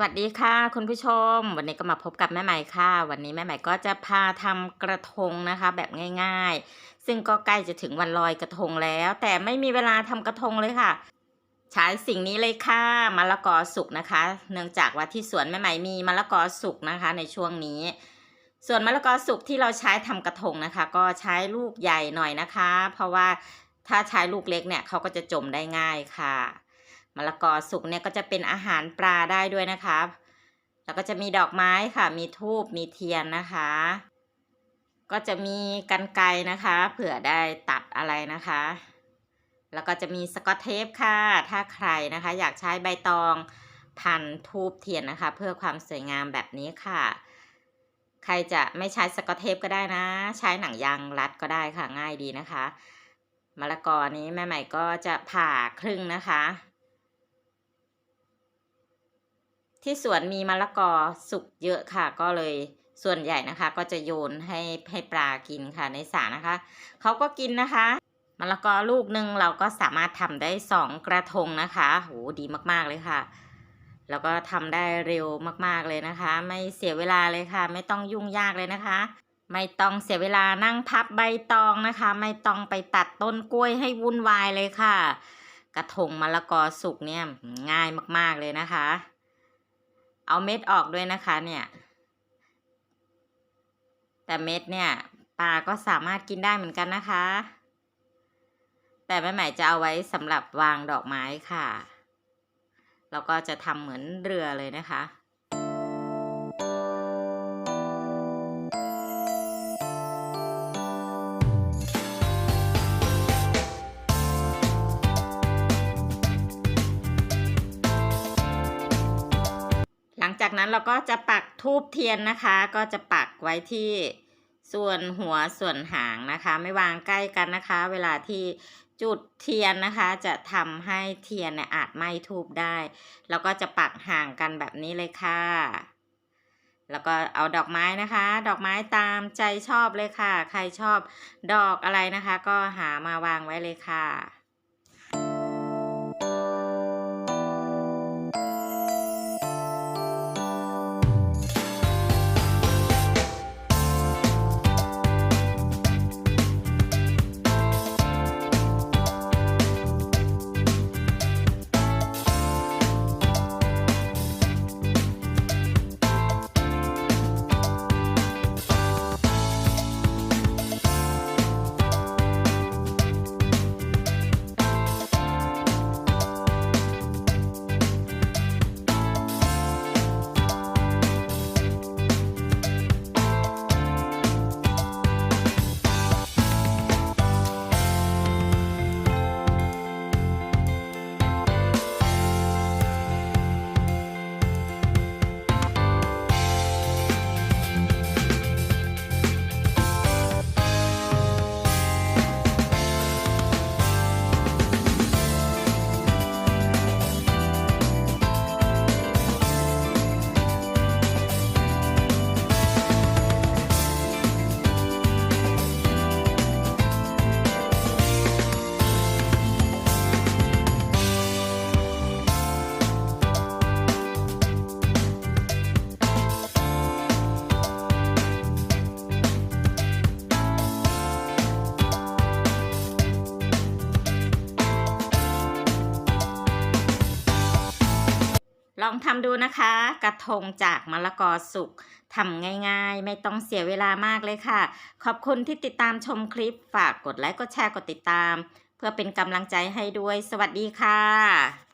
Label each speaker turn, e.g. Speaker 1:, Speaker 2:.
Speaker 1: วัสดีค่ะคุณผู้ชม วันนี้ก็มาพบกับแม่ใหม่ค่ะ วันนี้แม่ใหม่ก็จะพาทำกระทงนะคะ แบบง่าย ๆ ซึ่งก็ใกล้จะถึงวันลอยกระทงแล้ว แต่ไม่มีเวลาทำกระทงเลยค่ะใช้สิ่งนี้เลยค่ะมะละกอสุกนะคะ เนื่องจากว่าที่สวนแม่ใหม่มีมะละกอสุกนะคะ ในช่วงนี้ ส่วนมะละกอสุกที่เราใช้ทำกระทงนะคะ ก็ใช้ลูกใหญ่หน่อยนะคะ เพราะว่าถ้าใช้ลูกเล็กเนี่ยเขาก็จะจมได้ง่ายค่ะ มะละกอสุกเนี่ยก็จะเป็นอาหารปลาได้ด้วยนะคะแล้วก็จะมีดอกไม้ค่ะ มีทูบมีเทียนนะคะ ก็จะมีกันไกนะคะ เผื่อได้ตัดอะไรนะคะ แล้วก็จะมีสกอตเทปค่ะ ถ้าใครนะคะ อยากใช้ใบตองพันทูบเทียนนะคะ เพื่อความสวยงามแบบนี้ค่ะ ใครจะไม่ใช้สกอตเทปก็ได้นะ ใช้หนังยางรัดก็ได้ค่ะง่ายดีนะคะมะละกอนี้แม่ใหม่ก็จะผ่าครึ่งนะคะ ที่สวนมีมะละกอสุกเยอะค่ะ ก็เลยส่วนใหญ่นะคะ ก็จะโยนให้ให้ปลากินค่ะในสระนะคะเขาก็กินนะคะมะละกอลูกหนึ่งเราก็สามารถทำได้สองกระทงนะคะโหดีมากๆเลยค่ะ แล้วก็ทำได้เร็วมากๆเลยนะคะ ไม่เสียเวลาเลยค่ะ ไม่ต้องยุ่งยากเลยนะคะ ไม่ต้องเสียเวลานั่งพับใบตองนะคะ ไม่ต้องไปตัดต้นกล้วยให้วุ่นวายเลยค่ะ กระทงมะละกอสุกเนี่ยง่ายมากๆเลยนะคะ เอาเม็ดออกด้วยนะคะเนี่ย แต่เม็ดเนี่ยปลาก็สามารถกินได้เหมือนกันนะคะ แต่แม่ใหม่จะเอาไว้สำหรับวางดอกไม้ค่ะ แล้วก็จะทำเหมือนเรือเลยนะคะ จากนั้นเราก็จะปักทูบเทียนนะคะ ก็จะปักไว้ที่ส่วนหัวส่วนหางนะคะ ไม่วางใกล้กันนะคะ เวลาที่จุดเทียนนะคะ จะทำให้เทียนเนี่ยอาจไหม้ทูบได้ แล้วก็จะปักห่างกันแบบนี้เลยค่ะ แล้วก็เอาดอกไม้นะคะ ดอกไม้ตามใจชอบเลยค่ะ ใครชอบดอกอะไรนะคะ ก็หามาวางไว้เลยค่ะ ลองทำดูนะคะ กระทงจากมะละกอสุกทำง่ายๆ ไม่ต้องเสียเวลามากเลยค่ะ ขอบคุณที่ติดตามชมคลิป ฝากกดไลค์ กดแชร์ กดติดตาม เพื่อเป็นกำลังใจให้ด้วย สวัสดีค่ะ